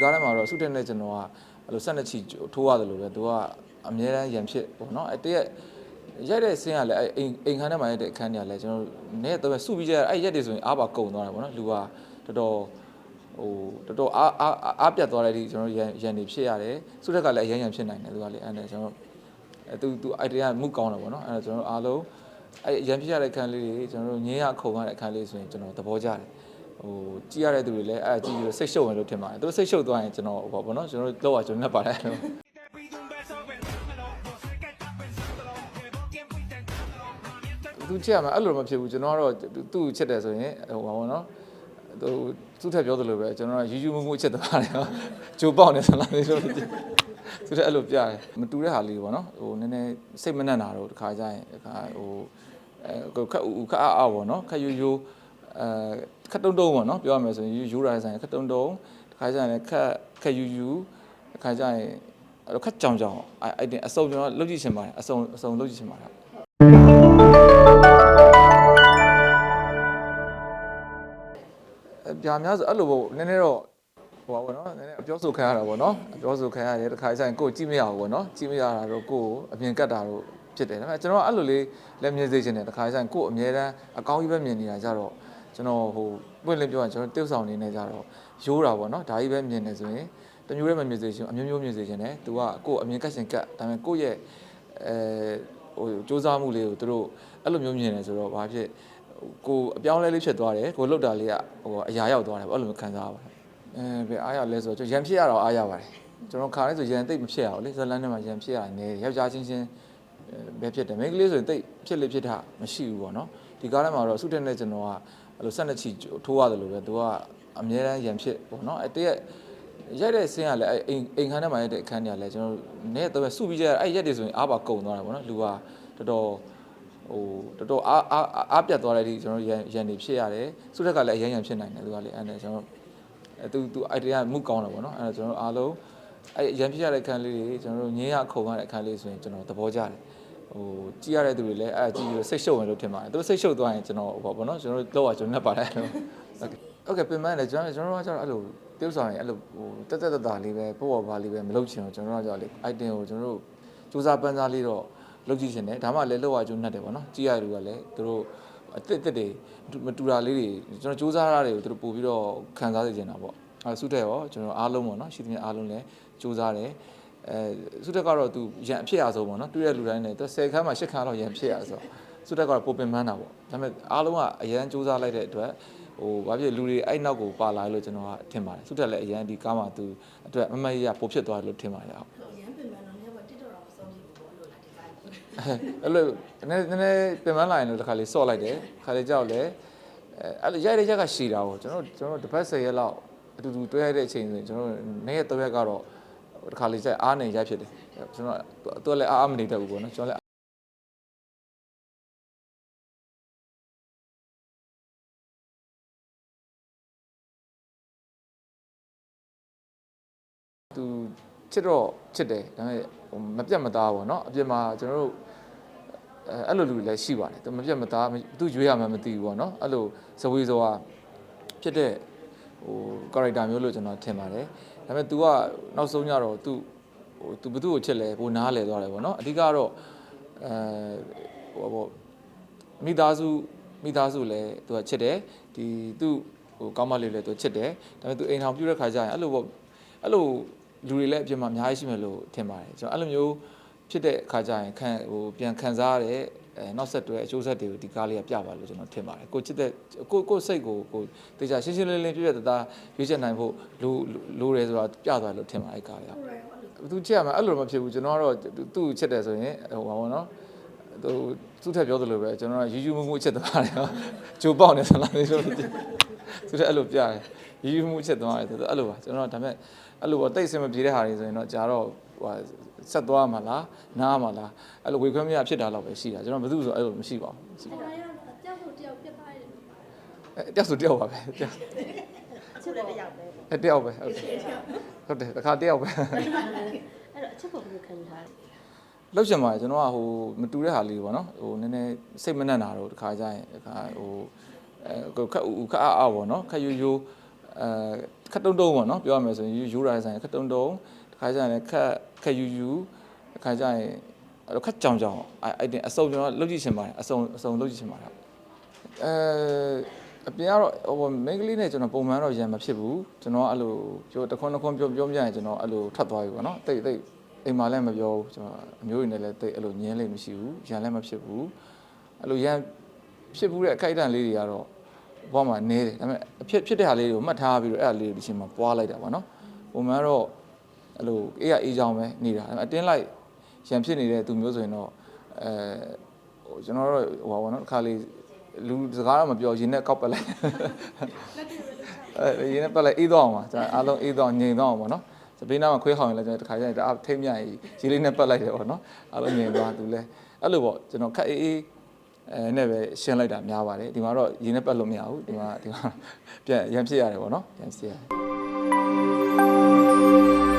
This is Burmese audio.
ကားထဲမှာတော့စုတက်နဲ့ကျွန်တော်ကအဲ့လိုဆက်နှစ်ချီထိုးရတယ်လို့ပဲသူကအမြဲတမ်းရံဖြစ်ပေါ့နော်အဲ့တရက်ရိုက်တဲ့ဆင်းကလည်းအဲ့အိမ်အိမ်ခန်းထဲမှာရိုက်တဲ့အခန်းတွေကလည်းကျွန်တော်နဲ့တော့စုပြီးကြအဲ့ရက်တွေဆိုရင်အားပါကုန်သွားတယ်ပေါ့နော်လူကတော်တော်ဟိုတော်တော်အားအားအားပြတ်သွားတဲ့အထိကျွန်တော်ရန်ရန်နေဖြစ်ရတယ်စုတက်ကလည်းအရန်ရန်ဖြစ်နိုင်တယ်သူကလည်းအဲ့ဒါကျွန်တော်အဲသူသူ idea မှုကောင်းတယ်ပေါ့နော်အဲ့ဒါကျွန်တော်အားလုံးအဲ့ရန်ဖြစ်ရတဲ့အခန်းလေးတွေကျွန်တော်တို့ငင်းရခုံရတဲ့အခန်းလေးဆိုရင်ကျွန်တော်သဘောကျတယ် ဟိုကြည့်ရတဲ့သူတွေလည်းအဲ့ဒါကြည့်ပြီးတော့စိတ်ရှုပ်ဝင်လို့ထင်ပါတယ်သူတို့စိတ်ရှုပ်သွားရင်ကျွန်တော်ဟိုပေါ့နော်ကျွန်တော်တို့လောက်ရကျွန်တော်နဲ့ပါတယ်လို့ Te pido un beso, bésame Yo sé que estás pensándolo Que vos tiempo intentándolo Mami, သူချစ်ရမှာအဲ့လိုမဖြစ်ဘူးကျွန်တော်ကတော့သူ့ကိုချစ်တယ်ဆိုရင်ဟိုပါပေါ့နော်သူသူ့ထက်ပြောသလိုပဲကျွန်တော်ကယူယူမှုမှုချစ်သွားတယ်ဂျိုပေါက်နေသလားလို့သူတဲ့အဲ့လိုပြတယ်မတူတဲ့ဟာလေးပေါ့နော်ဟိုနည်းနည်းစိတ်မနှံ့တာတော့တခါကြရင်တခါဟိုအဲခက်ဦးခက်အားအားပေါ့နော်ခက်ယူယူ အဲခက်တုံတုံပေါ့နော်ပြောရမယ်ဆိုရင်ယူယူရတဲ့ဆိုင်ခက်တုံတုံတခါကြရင်လည်းခက်ခက်ယူယူတခါကြရင်အဲ့လိုခက်ကြောင်ကြောင်အဲ့အဲ့တင်အစုံကျွန်တော်လုတ်ကြည့်ချင်ပါတယ်အစုံအစုံလုတ်ကြည့်ချင်ပါတယ်အပြာများဆိုအဲ့လိုပေါ့နည်းနည်းတော့ဟိုပါဘောနော်နည်းနည်းအပြောဆိုခံရတာပေါ့နော်အပြောဆိုခံရတယ်တခါကျရင်ကိုယ်ကြည့်မရဘူးပေါ့နော်ကြည့်မရတာတော့ကိုယ်အပြင်ကတ်တာတော့ဖြစ်တယ်ဒါပေမဲ့ကျွန်တော်ကအဲ့လိုလေးလက်မြင်စေချင်တယ်တခါကျရင်ကိုယ်အမြဲတမ်းအကောင်းကြီးပဲမြင်နေတာကြတော့ ကျွန်တော်ဟိုပွင့်လင်းပြောရင်ကျွန်တော်တိ ਉ ဆောင်နေနေကြတော့ရိုးတာပေါ့နော်ဒါကြီးပဲမြင်နေဆိုရင်တမျိုးတည်းမမြင်စေချင်အမျိုးမျိုးမြင်စေချင်တယ်သူကကိုယ်အမြင်ကတ်ရှင်ကတ်ဒါပေမဲ့ကိုယ့်ရဲ့အဲဟိုစူးစမ်းမှုလေးကိုသူတို့အဲ့လိုမျိုးမြင်နေဆိုတော့ဘာဖြစ်ကိုယ်အပြောင်းလဲလေးဖြစ်သွားတယ်ကိုယ်လှုပ်တာလေးကဟိုအရာရောက်သွားတယ်ပေါ့အဲ့လိုမျိုးခံစားရပါတယ်အဲဘယ်အားရလဲဆိုတော့ကျွန်တော်ရန်ဖြစ်ရတော့အားရပါတယ်ကျွန်တော်ခါလေးဆိုရန်တိတ်မဖြစ်ရဘူးလေဇလန်းထဲမှာရန်ဖြစ်ရတယ်နေယောက်ျားချင်းချင်းပဲဖြစ်တယ်မိန်းကလေးဆိုရင်တိတ်ဖြစ်လေဖြစ်တာမရှိဘူးပေါ့နော်ဒီကားထဲမှာတော့စုတက်နဲ့ကျွန်တော်က အဲ့လိုဆက်နှစ်ချီထိုးရတယ်လို့ပဲသူကအမြဲတမ်းရန်ဖြစ်ပေါ့နော်အဲ့တရက်ရိုက်တဲ့ဆင်းကလည်းအဲ့အိမ်အိမ်ခန်းထဲမှာရိုက်တဲ့အခန်းတွေကလည်းကျွန်တော်နဲ့တော့စုပြီးကြအဲ့ရက်တွေဆိုရင်အားပါကုန်သွားတယ်ပေါ့နော်လူကတော်တော်ဟိုတော်တော်အားအားအားပြတ်သွားတဲ့အထိကျွန်တော်ရန်ရန်နေဖြစ်ရတယ်စုတက်ကလည်းအရန်ရန်ဖြစ်နိုင်တယ်သူကလည်းအဲ့ဒါကျွန်တော်အဲသူသူ idea မှုကောင်းတယ်ပေါ့နော်အဲ့ဒါကျွန်တော်အားလုံးအဲ့ရန်ဖြစ်ရတဲ့အခန်းလေးတွေကျွန်တော်တို့ငင်းရခုံရတဲ့အခန်းလေးဆိုရင်ကျွန်တော်သဘောကျတယ် ဟိုကြည့်ရတဲ့သူတွေလည်းအဲ့ဒါကြည့်ပြီးတော့စိတ်ရှုပ်ဝင်လို့ထင်ပါတယ်သူစိတ်ရှုပ်သွားရင်ကျွန်တော်ဟိုပေါ့နော်ကျွန်တော်တို့လောက်ရကျွန်တော်နဲ့ပါတယ်လို့ဟုတ်ကဲ့ပြင်ပန်းတယ်ကျွန်တော်ကျွန်တော်ကကျတော့အဲ့လိုတိ ਉ ဆောင်ရင်အဲ့လိုဟိုတက်တက်တတာလေးပဲပေါ့ပေါ့ပါလေးပဲမလုပ်ချင်တော့ကျွန်တော်ကကျတော့လေ item ကိုကျွန်တော်တို့စူးစမ်းပန်းစားလေးတော့လုပ်ကြည့်ချင်တယ်ဒါမှလည်းလောက်ရကျွန်တော်နဲ့တယ်ပေါ့နော်ကြည့်ရတဲ့လူကလည်းသူတို့အစ်စ်တွေမတူတာလေးတွေကျွန်တော်စူးစမ်းရတာတွေကိုသူတို့ပို့ပြီးတော့ခံစားစေချင်တာပေါ့အဲစုတဲ့ရောကျွန်တော်အားလုံးပေါ့နော်ရှိသမျှအားလုံးလည်းစူးစမ်းတယ် အဲစုတက်ကတော့သူရန်အဖြစ်ရဆုံးပေါ့နော်တွေ့တဲ့လူတိုင်းလည်းသူ10ခန်းမှာ10ခန်းလောက်ရန်ဖြစ်ရဆိုစုတက်ကတော့ပိုပင်ပန်းတာပေါ့ဒါပေမဲ့အားလုံးကအရန်စူးစမ်းလိုက်တဲ့အတွက်ဟိုဘာဖြစ်လူတွေအဲ့နောက်ကိုပါလာလို့ကျွန်တော်ကထင်ပါတယ်စုတက်လည်းအရန်ဒီကားမှာသူအတွက်မမတ်ရပိုဖြစ်သွားတယ်လို့ထင်ပါတယ်ဟုတ်ရမ်းပင်ပန်းတော့လည်းတစ်တော်တော့မဆုံးဘူးပေါ့လို့လားဒီကားကြီးအဲ့လိုနည်းနည်းနည်းပြင်ပန်းလာရင်တော့တစ်ခါလေးဆော့လိုက်တယ်ခါလေးကြောက်လဲအဲအဲ့လိုရိုက်တဲ့ချက်ကရှည်တာကိုကျွန်တော်ကျွန်တော်တစ်ပတ်10ရက်လောက်အတူတူတွဲရတဲ့အချိန်ဆိုရင်ကျွန်တော်နေ့ရက်3ရက်ကတော့ တစ်ခါလေးကျအားနေရိုက်ဖြစ်တယ်ကျွန်တော်သူကလည်းအားအားမနေတတ်ဘူးပေါ့နော်ကျွန်တော်လည်းသူချစ်တော့ချစ်တယ်ဒါပေမဲ့ဟိုမပြတ်မသားပေါ့နော်အပြင်မှာကျွန်တော်တို့အဲအဲ့လိုလူတွေလည်းရှိပါတယ်သူမပြတ်မသားသူရွေးရမှမသိဘူးပေါ့နော်အဲ့လိုဇဝေဇဝါဖြစ်တဲ့ဟို character မျိုးလို့ကျွန်တော်ထင်ပါတယ် ဒါပေမဲ့ तू ကနောက်ဆုံးကြတော့ तू ဟို तू ဘသူ့ကိုချစ်လဲဟိုနားလဲသွားတယ်ပေါ့နော်အဓိကတော့အဲဟိုပေါ့မိသားစုမိသားစုလည်း तू ကချစ်တယ်ဒီသူ့ဟိုကောင်းမလေးလည်း तू ချစ်တယ်ဒါပေမဲ့ तू အိမ်ထောင်ပြုတဲ့ခါကျရင်အဲ့လိုပေါ့အဲ့လိုလူတွေလည်းအပြင်မှာအများကြီးရှိမယ်လို့ထင်ပါတယ်ကျွန်တော်အဲ့လိုမျိုးဖြစ်တဲ့ခါကျရင်ခံဟိုပြန်ခံစားရတဲ့ အဲနောက်ဆက်တွဲအကျိုးဆက်တွေကိုဒီကားလေးကပြပါလို့ကျွန်တော်ထင်ပါတယ်ကိုချစ်တဲ့ကိုကိုစိတ်ကိုကိုတေချာရှင်းရှင်းလင်းလင်းပြည့်ပြည့်တသားရွေးချက်နိုင်ဖို့လိုလိုတယ်ဆိုတာပြသွားလို့ထင်ပါတယ်ကားလေးကဟုတ်တယ်ဟုတ်တယ်သူချစ်ရမှာအဲ့လိုမဖြစ်ဘူးကျွန်တော်ကတော့သူ့ကိုချစ်တယ်ဆိုရင်ဟိုပါဘောနော်သူသူ့ထက်ပြောသလိုပဲကျွန်တော်ကယူယူမှုမှုချစ်သွားတယ်ဂျိုပေါက်နေသလားလို့သူလည်းအဲ့လိုပြတယ်ယူယူမှုချစ်သွားတယ်သူအဲ့လိုပါကျွန်တော်ကဒါပေမဲ့အဲ့လိုပေါ့တိတ်အဆင်မပြေတဲ့ဟာတွေဆိုရင်တော့ကြာတော့ ဟိုဆက်သွားမှာလားနားမှာလားအဲ့လိုဝေခွင့်မရဖြစ်တာတော့ပဲရှိတာကျွန်တော်ဘယ်သူဆိုအဲ့လိုမရှိပါဘူးရှိပါဘူးအဲ့ဒါကကြောက်ဖို့တယောက်ပြတ်သွားတယ်အဲတယောက်ဆိုတယောက်ပါပဲတယောက်ချစ်လည်းတယောက်ပဲအဲတယောက်ပဲဟုတ်တယ်ဟုတ်တယ်တစ်ခါတယောက်ပဲအဲ့တော့ချစ်ဖို့ဘယ်လိုခံထားလဲလောက်ချင်ပါတယ်ကျွန်တော်ကဟိုမတူတဲ့ဟာလေးပေါ့နော်ဟိုနည်းနည်းစိတ်မနှံ့တာတော့တခါကြရင်တခါဟိုအဲခက်ဦးခက်အားအားပေါ့နော်ခက်ယူယူအဲခက်တုံတုံပေါ့နော်ပြောရမယ်ဆိုရင်ယူယူရဆိုင်ခက်တုံတုံတစ် ခါကျရင်လည်းခက်ခက်ယူယူတစ်ခါကျရင်အဲ့လိုခက်ကြောင်ကြောင်အဲ့အဲ့တင်အစုံကျွန်တော်လုတ်ကြည့်ချင်ပါတယ်အစုံအစုံလုတ်ကြည့်ချင်ပါတယ်အဲအပြင်ကတော့ဟိုမိန်းကလေးနဲ့ကျွန်တော်ပုံမှန်တော့ရံမဖြစ်ဘူးကျွန်တော်အဲ့လိုပြောတခွန်းတခွန်းပြောပြောပြရင်ကျွန်တော်အဲ့လိုထွက်သွားပြီပေါ့နော်တိတ်တိတ်အိမ်မှာလည်းမပြောဘူးကျွန်တော်အမျိုးရင်းနဲ့လည်းတိတ်အဲ့လိုညင်းလေးမရှိဘူးရံလည်းမဖြစ်ဘူးအဲ့လိုရံဖြစ်ဘူးတဲ့အခိုက်အတန့်လေးတွေကတော့ဘဝမှာနေတယ်ဒါပေမဲ့အဖြစ်ဖြစ်တဲ့ဟာလေးတွေကိုမှတ်ထားပြီးတော့အဲ့ဒါလေးတွေဒီချိန်မှာပွားလိုက်တာပေါ့နော်ပုံမှန်တော့ အဲ့လိုအေးရအေးချောင်းပဲနေတာဒါပေမဲ့အတင်းလိုက်ရံဖြစ်နေတဲ့သူမျိုးဆိုရင်တော့အဲဟိုကျွန်တော်တို့ဟိုပါဘောနော်တစ်ခါလေးလူစကားတော့မပြောရင်နဲ့ကောက်ပက်လိုက်အဲရင်နဲ့ပက်လိုက်အေးတော့အောင်ပါကျွန်တော်အားလုံးအေးတော့ငြိမ်တော့အောင်ပေါ့နော်စပိနာမှာခွေးခေါင်ရင်လည်းကျွန်တော်တစ်ခါကျရင်တအားထိမ့်မြရေးရေးလေးနဲ့ပက်လိုက်တယ်ပေါ့နော်အားလုံးငြိမ်သွားသူလဲအဲ့လိုပေါ့ကျွန်တော်ခက်အေးအေးအဲနဲ့ပဲရှင်းလိုက်တာများပါတယ်ဒီမှာတော့ရင်းနဲ့ပတ်လို့မရဘူးဒီမှာဒီမှာပြန်ရန်ဖြစ်ရတယ်ပေါ့နော်ရန်ဖြစ်ရတယ်